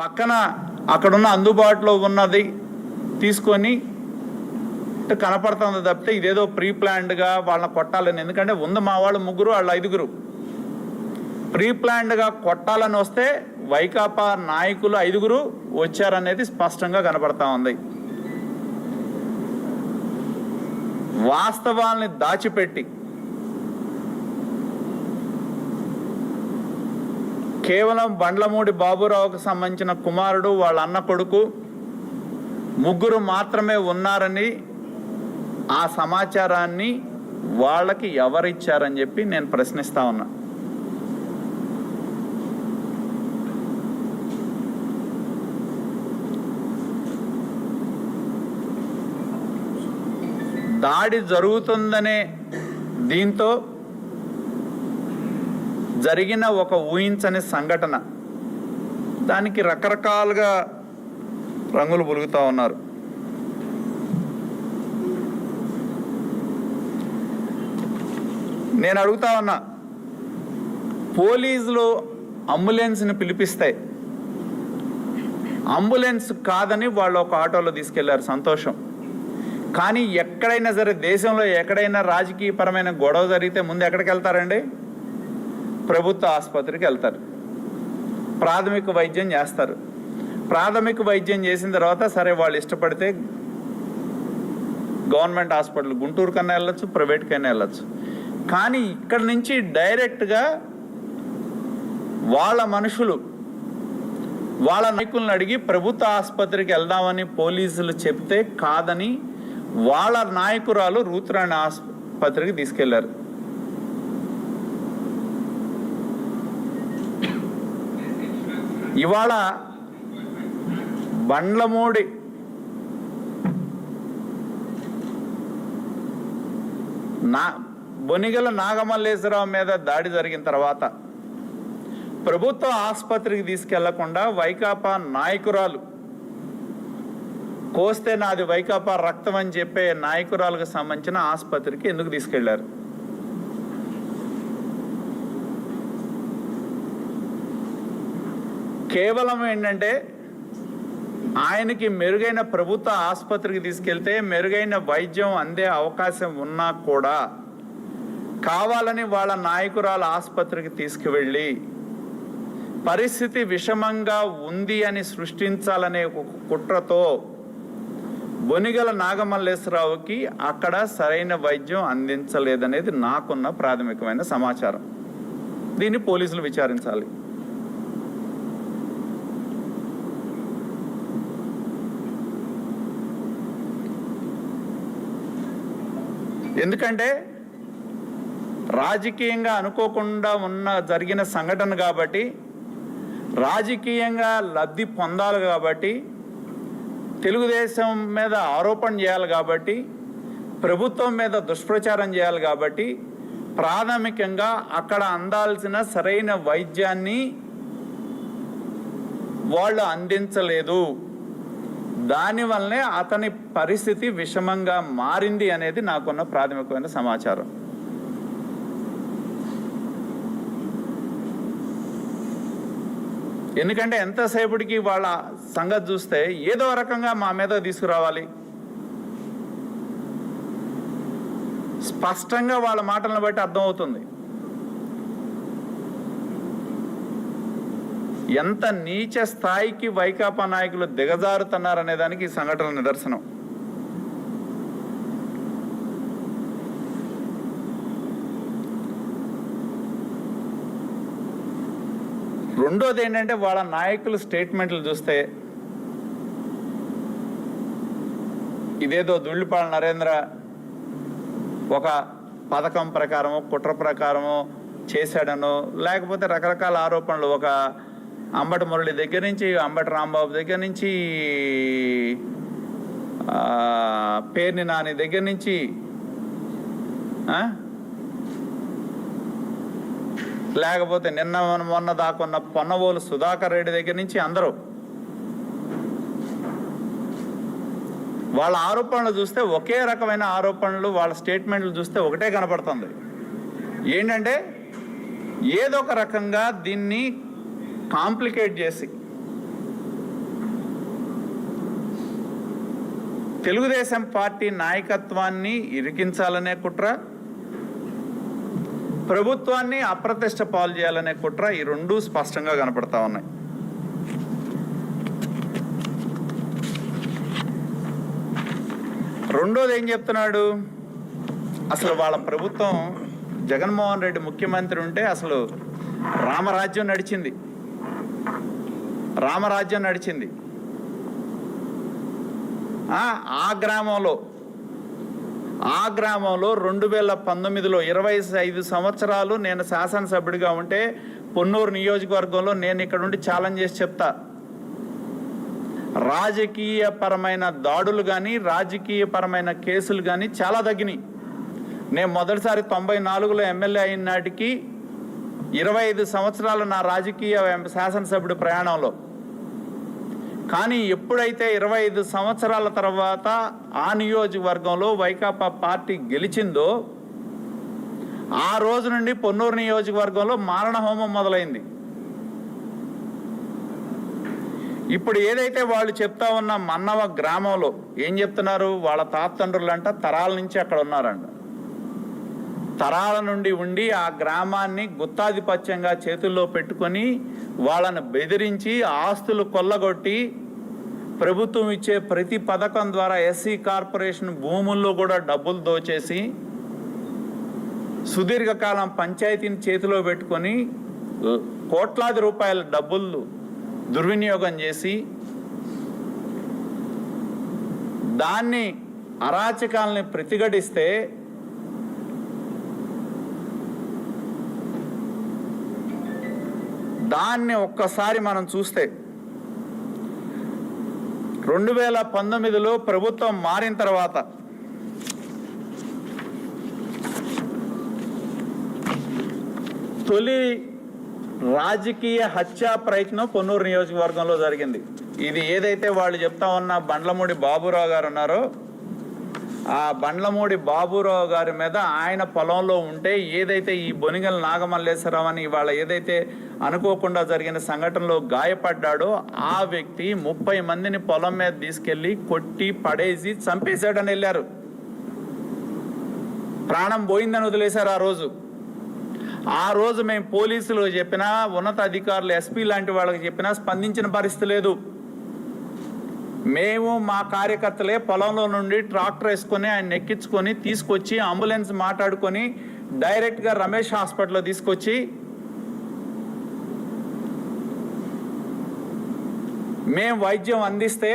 పక్కన అక్కడున్న అందుబాటులో ఉన్నది తీసుకొని కనపడుతుంది తప్పితే ఇదేదో ప్రీ ప్లాన్డ్గా వాళ్ళని కొట్టాలని. ఎందుకంటే ఉంది మా వాళ్ళు ముగ్గురు వాళ్ళు ఐదుగురు. ప్రీ ప్లాన్డ్గా కొట్టాలని వస్తే వైకాపా నాయకులు ఐదుగురు వచ్చారనేది స్పష్టంగా కనపడతా ఉంది. వాస్తవాల్ని దాచిపెట్టి కేవలం బండ్లమూడి బాబురావుకు సంబంధించిన కుమారుడు వాళ్ళ అన్న కొడుకు ముగ్గురు మాత్రమే ఉన్నారని ఆ సమాచారాన్ని వాళ్ళకి ఎవరిచ్చారని చెప్పి నేను ప్రశ్నిస్తా ఉన్నా. దాడి జరుగుతుందనే దీంతో జరిగిన ఒక ఊహించని సంఘటన. దానికి రకరకాలుగా రంగులు పొలుగుతూ ఉన్నారు. నేను అడుగుతా ఉన్నా పోలీసులు అంబులెన్స్ని పిలిపిస్తే అంబులెన్స్ కాదని వాళ్ళు ఒక ఆటోలో తీసుకెళ్ళారు సంతోషం. కానీ ఎక్కడైనా సరే దేశంలో ఎక్కడైనా రాజకీయపరమైన గొడవ జరిగితే ముందు ఎక్కడికి వెళ్తారండి ప్రభుత్వ ఆసుపత్రికి వెళ్తారు. ప్రాథమిక వైద్యం చేస్తారు. ప్రాథమిక వైద్యం చేసిన తర్వాత సరే వాళ్ళు ఇష్టపడితే గవర్నమెంట్ హాస్పిటల్ గుంటూరు కన్నా వెళ్ళొచ్చు ప్రైవేట్ కన్నా వెళ్ళొచ్చు. కానీ ఇక్కడ నుంచి డైరెక్ట్గా వాళ్ళ మనుషులు వాళ్ళ నాయకులను అడిగి ప్రభుత్వ ఆసుపత్రికి వెళ్దామని పోలీసులు చెప్తే కాదని వాళ్ళ నాయకురాలు రూతురాణి ఆసుపత్రికి తీసుకెళ్ళారు. ఇవాళ బండ్లమూడి నా బొనిగల నాగమల్లేశ్వరరావు మీద దాడి జరిగిన తర్వాత ప్రభుత్వ ఆసుపత్రికి తీసుకెళ్ళకుండా వైకాపా నాయకురాలు కోస్తే నాది వైకాపా రక్తం అని చెప్పే నాయకురాలకు సంబంధించిన ఆసుపత్రికి ఎందుకు తీసుకెళ్ళారు? కేవలం ఏంటంటే ఆయనకి మెరుగైన ప్రభుత్వ ఆసుపత్రికి తీసుకెళ్తే మెరుగైన వైద్యం అందే అవకాశం ఉన్నా కూడా కావాలని వాళ్ళ నాయకురాల ఆసుపత్రికి తీసుకువెళ్ళి పరిస్థితి విషమంగా ఉంది అని సృష్టించాలనే ఒక కుట్రతో బొనిగల నాగమల్లేశ్వరరావుకి అక్కడ సరైన వైద్యం అందించలేదనేది నాకున్న ప్రాథమికమైన సమాచారం. దీన్ని పోలీసులు విచారించాలి. ఎందుకంటే రాజకీయంగా అనుకోకుండా ఉన్న జరిగిన సంఘటన కాబట్టి రాజకీయంగా లబ్ధి పొందాలి కాబట్టి తెలుగుదేశం మీద ఆరోపణ చేయాలి కాబట్టి ప్రభుత్వం మీద దుష్ప్రచారం చేయాలి కాబట్టి ప్రాథమికంగా అక్కడ అందాల్సిన సరైన వైద్యాన్ని వాళ్ళు అందించలేదు. దానివల్లనే అతని పరిస్థితి విషమంగా మారింది అనేది నాకున్న ప్రాథమికమైన సమాచారం. ఎందుకంటే ఎంతసేపటికి వాళ్ళ సంగతి చూస్తే ఏదో రకంగా మా మీద తీసుకురావాలి. స్పష్టంగా వాళ్ళ మాటలను బట్టి అర్థమవుతుంది. ఎంత నీచ స్థాయికి వైకాపా నాయకులు దిగజారుతున్నారనే దానికి ఈ సంఘటన నిదర్శనం. రెండోది ఏంటంటే వాళ్ళ నాయకులు స్టేట్మెంట్లు చూస్తే ఇదేదో దుళ్ళిపాల నరేంద్ర ఒక పథకం ప్రకారము కుట్ర ప్రకారము చేశాడనో లేకపోతే రకరకాల ఆరోపణలు ఒక అంబటి మురళి దగ్గర నుంచి అంబటి రాంబాబు దగ్గర నుంచి పేర్ని నాని దగ్గర నుంచి లేకపోతే నిన్న మొన్న దాకున్న పొన్నవోలు సుధాకర్ రెడ్డి దగ్గర నుంచి అందరూ. వాళ్ళ ఆరోపణలు చూస్తే ఒకే రకమైన ఆరోపణలు వాళ్ళ స్టేట్మెంట్లు చూస్తే ఒకటే కనపడుతుంది. ఏంటంటే ఏదో ఒక రకంగా దీన్ని కాంప్లికేట్ చేసి తెలుగుదేశం పార్టీ నాయకత్వాన్ని ఇరికించాలనే కుట్ర ప్రభుత్వాన్ని అప్రతిష్ట పాలు చేయాలనే కుట్ర ఈ రెండు స్పష్టంగా కనపడతా ఉన్నాయి. రెండోది ఏం చెప్తున్నాడు? అసలు వాళ్ళ ప్రభుత్వం జగన్మోహన్ రెడ్డి ముఖ్యమంత్రి ఉంటే అసలు రామరాజ్యం నడిచింది. రామరాజ్యం నడిచింది. ఆ, గ్రామంలో ఆ గ్రామంలో రెండు వేల పంతొమ్మిదిలో ఇరవై ఐదు సంవత్సరాలు నేను శాసనసభ్యుడిగా ఉంటే పొన్నూరు నియోజకవర్గంలో నేను ఇక్కడ ఉండి ఛాలెంజ్ చేసి చెప్తా. రాజకీయపరమైన దాడులు కానీ రాజకీయపరమైన కేసులు కానీ చాలా తగ్గినాయి. నేను మొదటిసారి తొంభై నాలుగులో ఎమ్మెల్యే అయిన నాటికి ఇరవై ఐదు సంవత్సరాలు నా రాజకీయ శాసనసభ్యుడు శాసనసభ్యుడి ప్రయాణంలో కానీ ఎప్పుడైతే ఇరవై ఐదు సంవత్సరాల తర్వాత ఆ నియోజకవర్గంలో వైకాపా పార్టీ గెలిచిందో ఆ రోజు నుండి పొన్నూరు నియోజకవర్గంలో మారణ హోమం మొదలైంది. ఇప్పుడు ఏదైతే వాళ్ళు చెప్తా ఉన్న మన్నవ గ్రామంలో ఏం చెప్తున్నారు? వాళ్ళ తాతండ్రులంట తరాల నుంచి అక్కడ ఉన్నారంట. తరాల నుండి ఉండి ఆ గ్రామాన్ని గుత్తాధిపత్యంగా చేతుల్లో పెట్టుకొని వాళ్ళను బెదిరించి ఆస్తులు కొల్లగొట్టి ప్రభుత్వం ఇచ్చే ప్రతి పథకం ద్వారా ఎస్సీ కార్పొరేషన్ భూముల్లో కూడా డబ్బులు దోచేసి సుదీర్ఘకాలం పంచాయతీని చేతిలో పెట్టుకొని కోట్లాది రూపాయల డబ్బులు దుర్వినియోగం చేసి దాన్ని అరాచకాలని ప్రతిఘటిస్తే దాన్ని ఒక్కసారి మనం చూస్తే రెండు వేల పంతొమ్మిదిలో ప్రభుత్వం మారిన తర్వాత తొలి రాజకీయ హత్యా ప్రయత్నం పొన్నూరు నియోజకవర్గంలో జరిగింది. ఇది ఏదైతే వాళ్ళు చెప్తా ఉన్న బండ్లమూడి బాబురావు గారు ఉన్నారో ఆ బండ్లమూడి బాబురావు గారి మీద ఆయన పొలంలో ఉంటే ఏదైతే ఈ బొనిగల నాగమల్లేశ్వరరావు అని ఇవాళ ఏదైతే అనుకోకుండా జరిగిన సంఘటనలో గాయపడ్డాడో ఆ వ్యక్తి ముప్పై మందిని పొలం మీద తీసుకెళ్ళి కొట్టి పడేసి చంపేశాడని వెళ్ళారు. ప్రాణం పోయిందని వదిలేశారు ఆ రోజు. ఆ రోజు మేము పోలీసులు చెప్పినా ఉన్నత అధికారులు ఎస్పీ లాంటి వాళ్ళకి చెప్పినా స్పందించిన పరిస్థితి లేదు. మేము మా కార్యకర్తలే పొలంలో నుండి ట్రాక్టర్ వేసుకొని ఆయన ఎక్కించుకొని తీసుకొచ్చి అంబులెన్స్ మాట్లాడుకొని డైరెక్ట్గా రమేష్ హాస్పిటల్లో తీసుకొచ్చి మేము వైద్యం అందిస్తే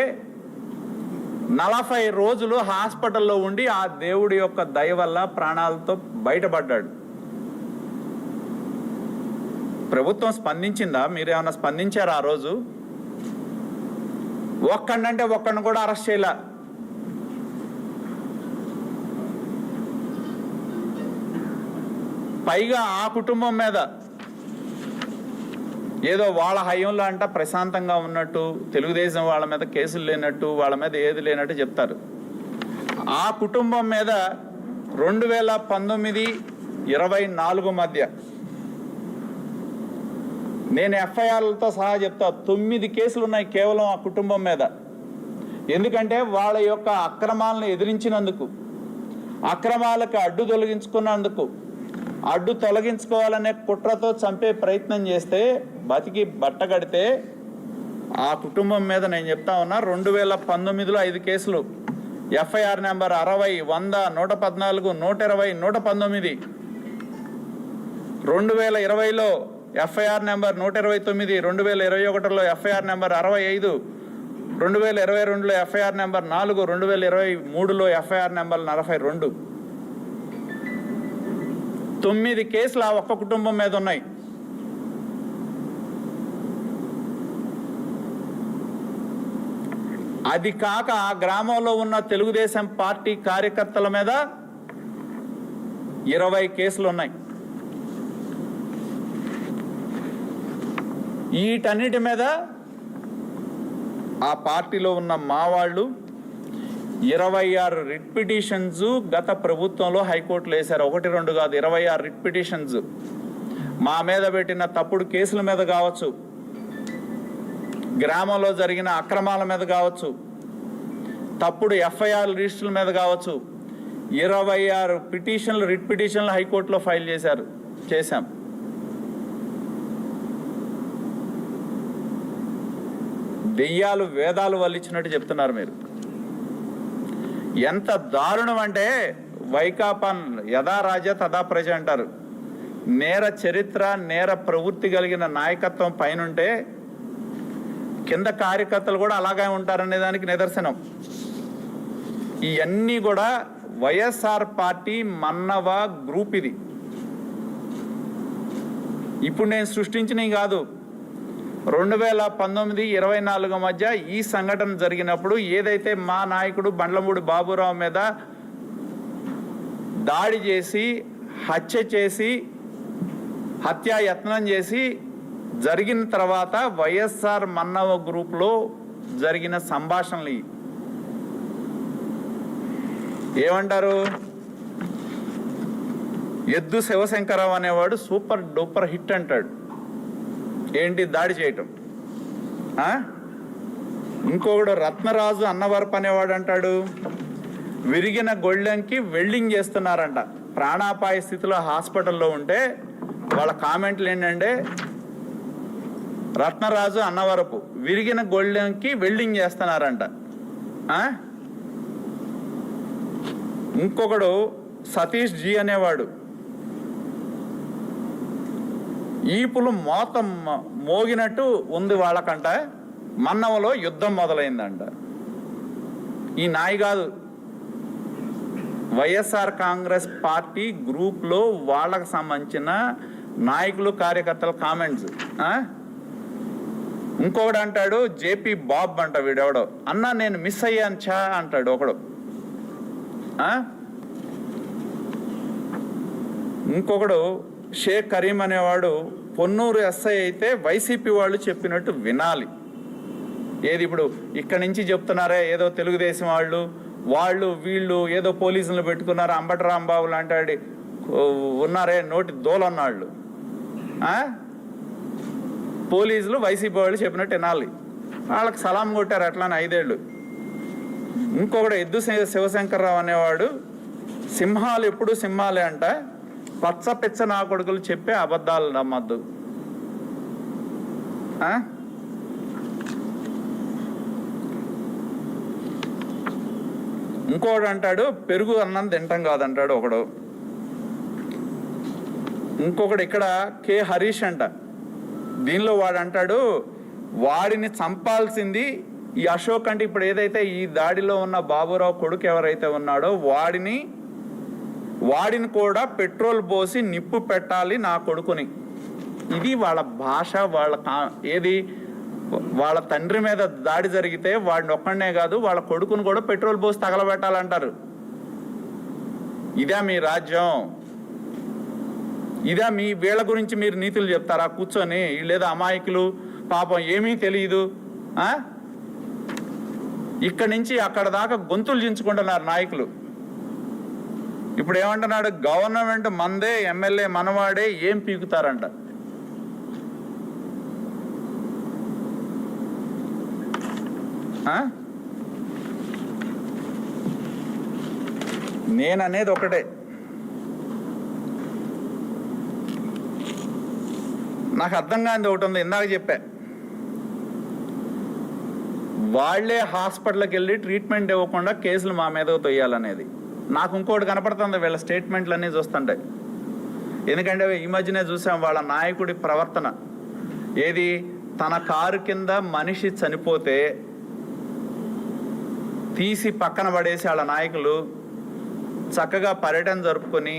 నలభై రోజులు హాస్పిటల్లో ఉండి ఆ దేవుడి యొక్క దయ వల్ల ప్రాణాలతో బయటపడ్డాడు. ప్రభుత్వం స్పందించిందా? మీరు ఏమైనా స్పందించారా ఆ రోజు? ఒక్కడంటే ఒక్కడిని కూడా అరెస్ట్ చేయలే. పైగా ఆ కుటుంబం మీద ఏదో వాళ్ళ హయంలో అంట ప్రశాంతంగా ఉన్నట్టు తెలుగుదేశం వాళ్ళ మీద కేసులు లేనట్టు వాళ్ళ మీద ఏది లేనట్టు చెప్తారు. ఆ కుటుంబం మీద రెండు వేల పంతొమ్మిది ఇరవై నాలుగు మధ్య నేను ఎఫ్ఐఆర్లతో సహా చెప్తా. తొమ్మిది కేసులు ఉన్నాయి కేవలం ఆ కుటుంబం మీద. ఎందుకంటే వాళ్ళ యొక్క అక్రమాలను ఎదిరించినందుకు అక్రమాలకు అడ్డు తొలగించుకున్నందుకు అడ్డు తొలగించుకోవాలనే కుట్రతో చంపే ప్రయత్నం చేస్తే బతికి బట్టగడితే ఆ కుటుంబం మీద నేను చెప్తా ఉన్నా రెండు వేల పంతొమ్మిదిలో ఐదు కేసులు. ఎఫ్ఐఆర్ నెంబర్ అరవై వంద నూట పద్నాలుగు నూట ఇరవై నూట పంతొమ్మిది. రెండు వేల ఇరవైలో ఎఫ్ఐఆర్ నెంబర్ నూట ఇరవై తొమ్మిది రెండు వేల ఇరవై ఒకటిలో ఎఫ్ఐఆర్ నెంబర్ అరవై ఐదు రెండు వేల ఇరవై రెండులో ఎఫ్ఐఆర్ నెంబర్ నాలుగు రెండు వేల ఇరవై మూడులో ఎఫ్ఐఆర్ నెంబర్ నలభై రెండు. తొమ్మిది కేసులు ఆ ఒక్క కుటుంబం మీద ఉన్నాయి. అది కాక ఆ గ్రామంలో ఉన్న తెలుగుదేశం పార్టీ కార్యకర్తల మీద ఇరవై కేసులు ఉన్నాయి. వీటన్నిటి మీద ఆ పార్టీలో ఉన్న మా వాళ్ళు ఇరవై ఆరు రిట్ పిటిషన్స్ గత ప్రభుత్వంలో హైకోర్టులో వేశారు. ఒకటి రెండు కాదు ఇరవై ఆరు రిట్ పిటిషన్స్. మా మీద పెట్టిన తప్పుడు కేసుల మీద కావచ్చు. గ్రామంలో జరిగిన అక్రమాల మీద కావచ్చు. తప్పుడు ఎఫ్ఐఆర్ రిజిస్టర్ల మీద కావచ్చు. ఇరవై ఆరు పిటిషన్లు రిట్ పిటిషన్లు హైకోర్టులో ఫైల్ చేశారు చేశాం. దెయ్యాలు వేదాలు వల్లించినట్టు చెప్తున్నారు మీరు. ఎంత దారుణం అంటే వైకాపాన్ యథా రాజ తదా ప్రజ అంటారు. నేర చరిత్ర నేర ప్రవృత్తి కలిగిన నాయకత్వం పైనుంటే కింద కార్యకర్తలు కూడా అలాగే ఉంటారనే దానికి నిదర్శనం. ఇవన్నీ కూడా వైఎస్ఆర్ పార్టీ మన్నవ గ్రూప్ ఇది. ఇప్పుడు నేను సృష్టించినవి కాదు. రెండు వేల పంతొమ్మిది ఇరవై నాలుగు మధ్య ఈ సంఘటన జరిగినప్పుడు ఏదైతే మా నాయకుడు బండ్లమూడి బాబురావు మీద దాడి చేసి హత్య చేసి హత్యాయత్నం చేసి జరిగిన తర్వాత వైఎస్ఆర్ మన్నవ గ్రూప్లో జరిగిన సంభాషణలు ఇవి. ఏమంటారు ఎద్దు శివశంకరరావు అనేవాడు సూపర్ డూపర్ హిట్ అంటాడు ఏంటి దాడి చేయటం? ఇంకొకడు రత్నరాజు అన్నవరపు అనేవాడు అంటాడు విరిగిన గొళ్ళెంకి వెల్డింగ్ చేస్తున్నారంట. ప్రాణాపాయ స్థితిలో హాస్పిటల్లో ఉంటే వాళ్ళ కామెంట్లు ఏంటంటే రత్నరాజు అన్నవరపు విరిగిన గొళ్ళెంకి వెల్డింగ్ చేస్తున్నారంట. ఇంకొకడు సతీష్ జీ అనేవాడు. ఈపులు మోత మోగినట్టు ఉంది వాళ్ళకంట. మన్నవలో యుద్ధం మొదలైందంట. ఈ నాయి కాదు. వైఎస్ఆర్ కాంగ్రెస్ పార్టీ గ్రూప్లో వాళ్ళకు సంబంధించిన నాయకులు కార్యకర్తల కామెంట్స్. ఇంకొకడు అంటాడు జేపీ బాబ్ అంట వీడెవడో. అన్న నేను మిస్ అయ్యాను చా అంటాడు ఒకడు. ఇంకొకడు షేక్ కరీం అనేవాడు పొన్నూరు ఎస్ఐ అయితే వైసీపీ వాళ్ళు చెప్పినట్టు వినాలి. ఏది ఇప్పుడు ఇక్కడి నుంచి చెప్తున్నారే ఏదో తెలుగుదేశం వాళ్ళు వాళ్ళు వీళ్ళు ఏదో పోలీసులు పెట్టుకున్నారు అంబటి రాంబాబు లాంటి వాడి, ఉన్నారే నోటి దోలన్నాళ్ళు. పోలీసులు వైసీపీ వాళ్ళు చెప్పినట్టు వినాలి. వాళ్ళకి సలాం కొట్టారు అట్లానే ఐదేళ్ళు. ఇంకొకడు ఎద్దు శివశంకర్రావు అనేవాడు సింహాలు ఎప్పుడు సింహాలే అంట పచ్చపిచ్చ నా కొడుకులు చెప్పే అబద్ధాలు నమ్మద్దు. ఇంకోడు అంటాడు పెరుగు అన్నం తింటాం కాదంటాడు ఒకడు. ఇంకొకడు ఇక్కడ కే హరీష్ అంట. దీనిలో వాడు అంటాడు వాడిని చంపాల్సింది ఈ అశోక్ అంటే ఇప్పుడు ఏదైతే ఈ దాడిలో ఉన్న బాబురావు కొడుకు ఎవరైతే ఉన్నాడో వాడిని వాడిని కూడా పెట్రోల్ పోసి నిప్పు పెట్టాలి నా కొడుకుని. ఇది వాళ్ళ భాష వాళ్ళ ఏది? వాళ్ళ తండ్రి మీద దాడి జరిగితే వాడిని ఒక్కడనే కాదు వాళ్ళ కొడుకుని కూడా పెట్రోల్ పోసి తగలబెట్టాలంటారు. ఇదే మీ రాజ్యం. ఇదే మీ వీళ్ళ గురించి మీరు నీతులు చెప్తారా? కూర్చొని లేదా అమాయకులు పాపం ఏమీ తెలియదు ఇక్కడి నుంచి అక్కడ దాకా గొంతులు చించుకుంటున్నారు నాయకులు. ఇప్పుడు ఏమంటున్నాడు గవర్నమెంట్ మందే ఎమ్మెల్యే మనవాడే ఏం పీకుతారంట. ఆ? నేననేది ఒకటే. నాకు అర్థం కానిది ఒకటి ఉంది ఇందాక చెప్పా. వాళ్ళే హాస్పిటల్కి వెళ్ళి ట్రీట్మెంట్ ఇవ్వకుండా కేసులు మా మీద తొయ్యాలనేది. నాకు ఇంకోటి కనపడుతుంది వీళ్ళ స్టేట్మెంట్లు అన్నీ చూస్తుంటాయి ఎందుకంటే ఈ మధ్యనే చూసాం వాళ్ళ నాయకుడి ప్రవర్తన. ఏది? తన కారు కింద మనిషి చనిపోతే తీసి పక్కన పడేసి వాళ్ళ నాయకులు చక్కగా పర్యటన జరుపుకొని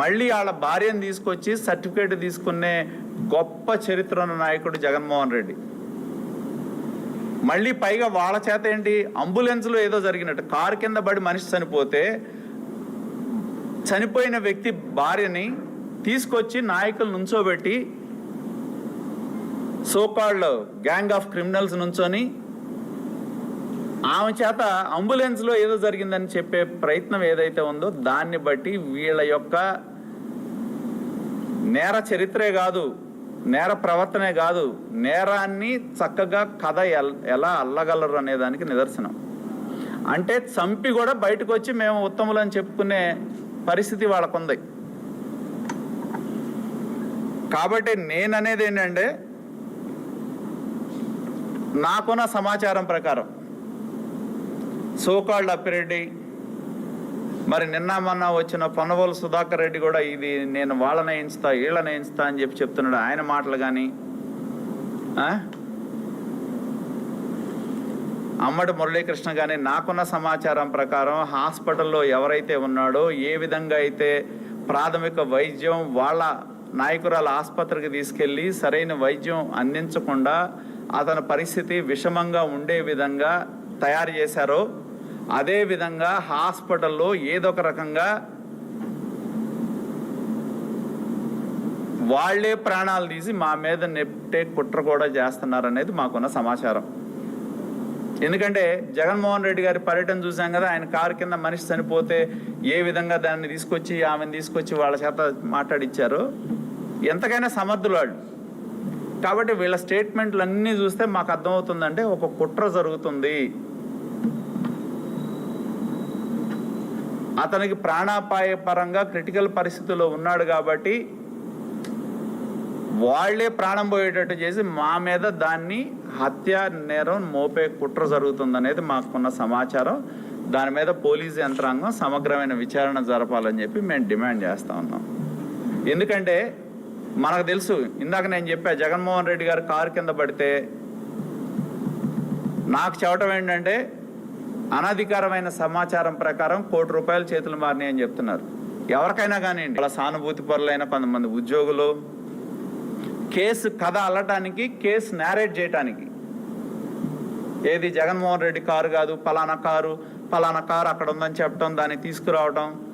మళ్ళీ వాళ్ళ భార్యను తీసుకొచ్చి సర్టిఫికేట్ తీసుకునే గొప్ప చరిత్ర ఉన్న నాయకుడు జగన్మోహన్ రెడ్డి. మళ్ళీ పైగా వాళ్ళ చేత ఏంటి? అంబులెన్స్లో ఏదో జరిగినట్టు. కారు కింద పడి మనిషి చనిపోతే చనిపోయిన వ్యక్తి భార్యని తీసుకొచ్చి నాయకులు నుంచోబెట్టి సోకాళ్ళు గ్యాంగ్ ఆఫ్ క్రిమినల్స్ నుంచొని ఆమె చేత అంబులెన్స్లో ఏదో జరిగిందని చెప్పే ప్రయత్నం ఏదైతే ఉందో దాన్ని బట్టి వీళ్ళ యొక్క నేర చరిత్రే కాదు. నేర ప్రవర్తనే కాదు నేరాన్ని చక్కగా కథ ఎలా అల్లగలరు అనే దానికి నిదర్శనం. అంటే చంపి కూడా బయటకు వచ్చి మేము ఉత్తములని చెప్పుకునే పరిస్థితి వాళ్ళకుంది. కాబట్టి నేననేది ఏంటంటే నాకున్న సమాచారం ప్రకారం సోకాళ్ళు అప్పిరెడ్డి మరి నిన్న మొన్న వచ్చిన పొన్నవోలు సుధాకర్ రెడ్డి కూడా ఇది నేను వాళ్ళని వేయించుతా వీళ్ళని వేయించుతా అని చెప్పి చెప్తున్నాడు. ఆయన మాటలు కానీ అమ్మడి మురళీకృష్ణ కానీ నాకున్న సమాచారం ప్రకారం హాస్పిటల్లో ఎవరైతే ఉన్నాడో ఏ విధంగా అయితే ప్రాథమిక వైద్యం వాళ్ళ నాయకురాల ఆసుపత్రికి తీసుకెళ్ళి సరైన వైద్యం అందించకుండా అతని పరిస్థితి విషమంగా ఉండే విధంగా తయారు చేశారో అదేవిధంగా హాస్పిటల్లో ఏదో ఒక రకంగా వాళ్ళే ప్రాణాలు తీసి మా మీద నెట్టే కుట్ర కూడా చేస్తున్నారనేది మాకున్న సమాచారం. ఎందుకంటే జగన్మోహన్ రెడ్డి గారి పర్యటన చూసాం కదా ఆయన కారు కింద మనిషి చనిపోతే ఏ విధంగా దాన్ని తీసుకొచ్చి ఆమెను తీసుకొచ్చి వాళ్ళ చేత మాట్లాడిచ్చారు? ఎంతకైనా సమర్థులు వాళ్ళు. కాబట్టి వీళ్ళ స్టేట్మెంట్లు అన్నీ చూస్తే మాకు అర్థమవుతుందంటే ఒక కుట్ర జరుగుతుంది. అతనికి ప్రాణాపాయ పరంగా క్రిటికల్ పరిస్థితుల్లో ఉన్నాడు కాబట్టి వాళ్ళే ప్రాణం పోయేటట్టు చేసి మా మీద దాన్ని హత్య నేరం మోపే కుట్ర జరుగుతుందనేది మాకున్న సమాచారం. దాని మీద పోలీసు యంత్రాంగం సమగ్రమైన విచారణ జరపాలని చెప్పి మేము డిమాండ్ చేస్తా ఉన్నాం. ఎందుకంటే మనకు తెలుసు ఇందాక నేను చెప్పా జగన్మోహన్ రెడ్డి గారు కారు కింద పడితే నాకు చెప్పడం ఏంటంటే అనధికారమైన సమాచారం ప్రకారం కోటి రూపాయలు చేతులు మారినాయి అని చెప్తున్నారు. ఎవరికైనా కానివ్వండి. వాళ్ళ సానుభూతి పరులైన కొంతమంది ఉద్యోగులు కేసు కథ అల్లటానికి కేసు నేరేట్ చేయటానికి. ఏది జగన్మోహన్ రెడ్డి కారు కాదు పలానా కారు పలానా కారు అక్కడ ఉందని చెప్పడం దాన్ని తీసుకురావడం